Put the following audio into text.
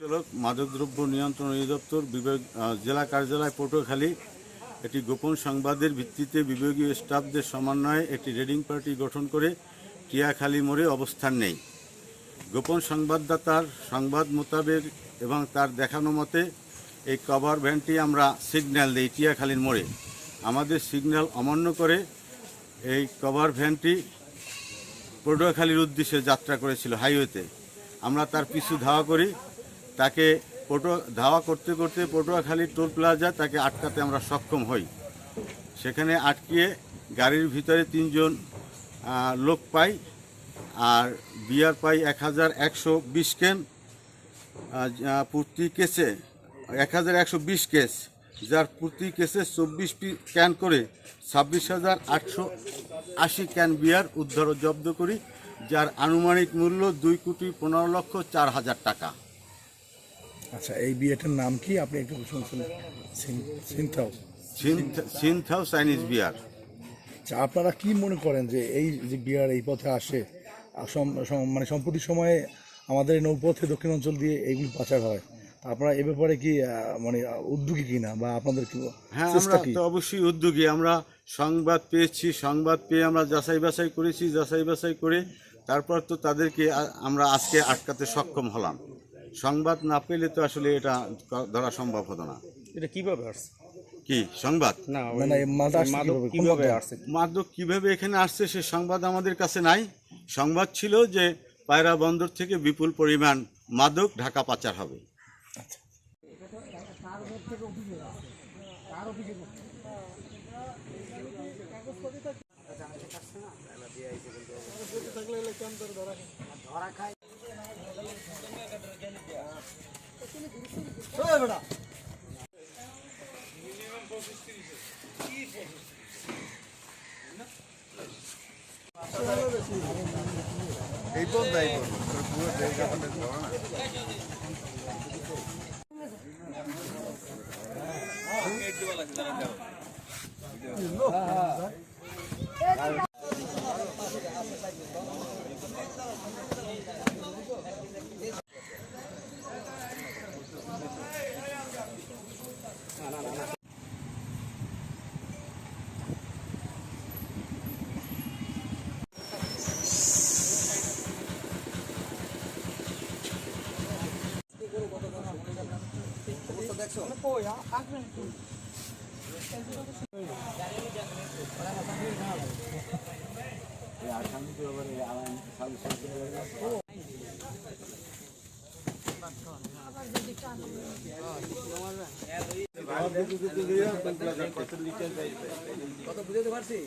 চালক মাদকদ্রব্য নিয়ন্ত্রণ অধিদপ্তর বিভাগ জেলা কার্যালয় পটুয়াখালী। একটি গোপন সংবাদের ভিত্তিতে বিভাগীয় স্টাফদের সমন্বয়ে একটি রেডিং পার্টি গঠন করে টিয়াখালী মোড়ে অবস্থান নেই গোপন সংবাদদাতার সংবাদ মোতাবেক এবং তার দেখানো মতে, এই কভার ভ্যানটি আমরা সিগন্যাল দিই টিয়াখালীর মোড়ে। আমাদের সিগন্যাল অমান্য করে এই কভার ভ্যানটি পটুয়াখালীর উদ্দেশ্যে যাত্রা করেছিল হাইওয়েতে। আমরা তার পিছু ধাওয়া করি। তাকে পটুয়া ধাওয়া করতে করতে পটুয়াখালী টোল প্লাজা তাকে আটকাতে আমরা সক্ষম হই। সেখানে আটকিয়ে গাড়ির ভিতরে তিনজন লোক পাই আর বিয়ার পাই এক হাজার একশো বিশ কেন প্রতি কেসে এক হাজার একশো বিশ কেস, যার প্রতি কেসে চব্বিশ ক্যান করে ছাব্বিশ হাজার আটশো আশি ক্যান বিয়ার উদ্ধার জব্দ করি, যার আনুমানিক মূল্য দুই কোটি পনেরো লক্ষ চার হাজার টাকা। আচ্ছা এই বিয়েটার নাম কি? আপনি একটু শুনছেন সিনথাও সিনথ- সিনথাও চাইনিজ বিয়ার। আচ্ছা আপনারা কি মনে করেন যে এই যে বিয়ার এই পথে আসে মানে সম্প্রতি সময়ে আমাদের নৌপথে দক্ষিণ অঞ্চল দিয়ে এইগুলি পাচার হয় আপনারা এ ব্যাপারে কি মানে উদ্যোগী কিনা বা আপনাদের কি হ্যাঁ আমরা তো অবশ্যই উদ্যোগী আমরা সংবাদ পেয়েছি সংবাদ পেয়ে আমরা যাচাই বাছাই করেছি যাচাই বাছাই করে তারপর তো তাদেরকে আমরা আজকে আটকাতে সক্ষম হলাম। সংবাদ না পেলে তো আসলে এটা ধরা সম্ভব হতো না। এটা কীভাবে আসছে? কি? সংবাদ? কীভাবে মাদক কীভাবে এখানে আসছে সে সংবাদ আমাদের কাছে নাই। সংবাদ ছিল যে পায়রা বন্দর থেকে বিপুল পরিমাণ মাদক ঢাকা পাচার হবে। ধরা খাই বেটা। এই পথ না পথ পুরো জায়গা না? দেখছ আসবেন একটু আবার যদি কত বুঝতে পারছি?